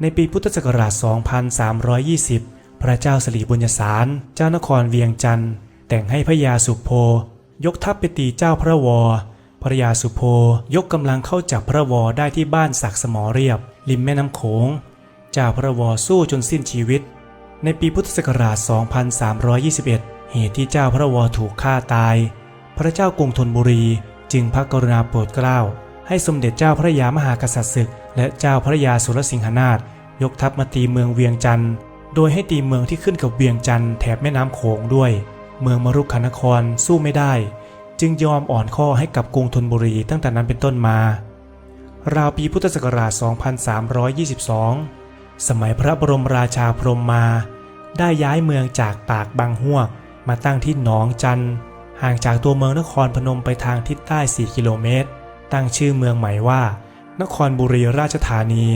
ในปีพุทธศักราช 2320 พระเจ้าสลีบุญญสาร เจ้านครเวียงจันทร์ แต่งให้พระยาสุโพ ยกทัพไปตีเจ้าพระวอ พระยาสุโพยกกำลังเข้าจับพระวอได้ที่บ้านศักสมอเรียบ ริมแม่น้ำโขง เจ้าพระวอสู้จนสิ้นชีวิต ในปีพุทธศักราช 2321 เหตุที่เจ้าพระวอถูกฆ่าตาย พระเจ้ากรุงธนบุรีจึงพระกรุณาโปรดเกล้า ให้สมเด็จเจ้าพระยามหากษัตริย์ศึก และเจ้าพระยาสุรสิงหนาถยกทัพมาตีเมืองเวียงจันทร์โดยให้ตีเมืองที่ขึ้นกับเวียงจันทร์แถบแม่น้ำโขงด้วย เมืองมรุกขนครสู้ไม่ได้ จึงยอมอ่อนข้อให้กับกรุงธนบุรีตั้งแต่นั้นเป็นต้นมา ราวปีพุทธศักราช 2322 สมัยพระบรมราชาพรมมา ได้ย้ายเมืองจากปากบางฮวกมาตั้งที่หนองจันทร์ห่างจากตัวเมืองนครพนมไปทางทิศใต้ 4 กิโลเมตร ตั้งชื่อเมืองใหม่ว่า นครบุรีราชธานี